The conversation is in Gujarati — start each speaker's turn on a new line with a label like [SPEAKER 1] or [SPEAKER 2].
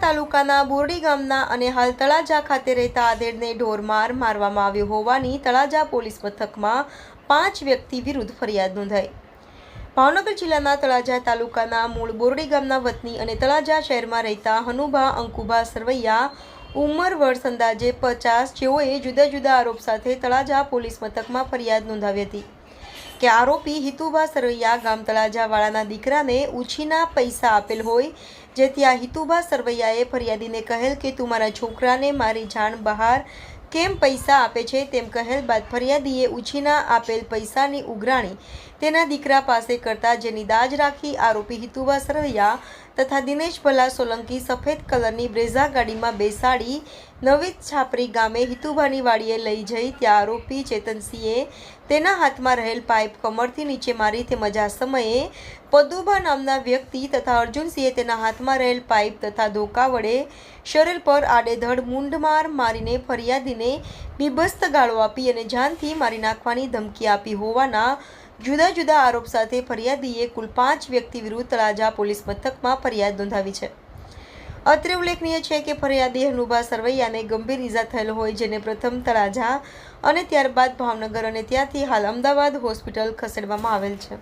[SPEAKER 1] તાલુકાના બોરડી ગામના અને હાલ તળાજા ખાતે રહેતા આધેડને ઢોરમાર મારવામાં આવ્યો હોવાની તળાજા પોલીસ મથકમાં પાંચ વ્યક્તિ વિરુદ્ધ ફરિયાદ નોંધાઈ. ભાવનગર જિલ્લાના તળાજા તાલુકાના મૂળ બોરડી ગામના વતની અને તળાજા શહેરમાં રહેતા હનુભા અંકુભા સરવૈયા ઉંમર વર્ષ અંદાજે પચાસ, જેઓએ જુદા જુદા આરોપ સાથે તળાજા પોલીસ મથકમાં ફરિયાદ નોંધાવી હતી. કે આરોપી હિતુભા સરવૈયા ગામ તળાજાવાળાના દીકરાને ઉછીના પૈસા આપેલ હોય, જેથી આ હિતુભા સરવૈયાએ ફરિયાદીને કહેલ કે, તું મારા છોકરાને મારી જાણ બહાર કેમ પૈસા આપે છે? તેમ કહેલ બાદ ફરિયાદીએ ઉછીના આપેલ પૈસાની ઉઘરાણી તેના દીકરા પાસે કરતા જેની દાજ રાખી આરોપી હિતુભા સરવૈયા તથા દિનેશ ભલા સોલંકી સફેદ કલરની બ્રેઝા ગાડીમાં બેસાડી નવી છાપરી ગામે હિતુભાની વાડીએ લઈ જઈ ત્યાં આરોપી ચેતનસિંહે તેના હાથમાં રહેલ પાઇપ કમરથી નીચે મારી તેમજ આ સમયે પદુભા નામના વ્યક્તિ તથા અર્જુનસિંહે તેના હાથમાં રહેલ પાઇપ તથા ધોકા વડે શરીર પર આડેધડ મૂંઢમાર મારીને ફરિયાદીને બીભસ્ત ગાળો આપી અને જાનથી મારી નાખવાની ધમકી આપી હોવાના જુદા જુદા આરોપ સાથે ફરિયાદીએ કુલ પાંચ વ્યક્તિ વિરુદ્ધ તળાજા પોલીસ મથકમાં ફરિયાદ નોંધાવી છે. અત્રે ઉલ્લેખનીય છે કે ફરિયાદી હનુભા સરવૈયાને ગંભીર ઈજા થયેલ હોય જેને પ્રથમ તળાજા અને ત્યારબાદ ભાવનગર અને ત્યાંથી હાલ અમદાવાદ હોસ્પિટલ ખસેડવામાં આવેલ છે.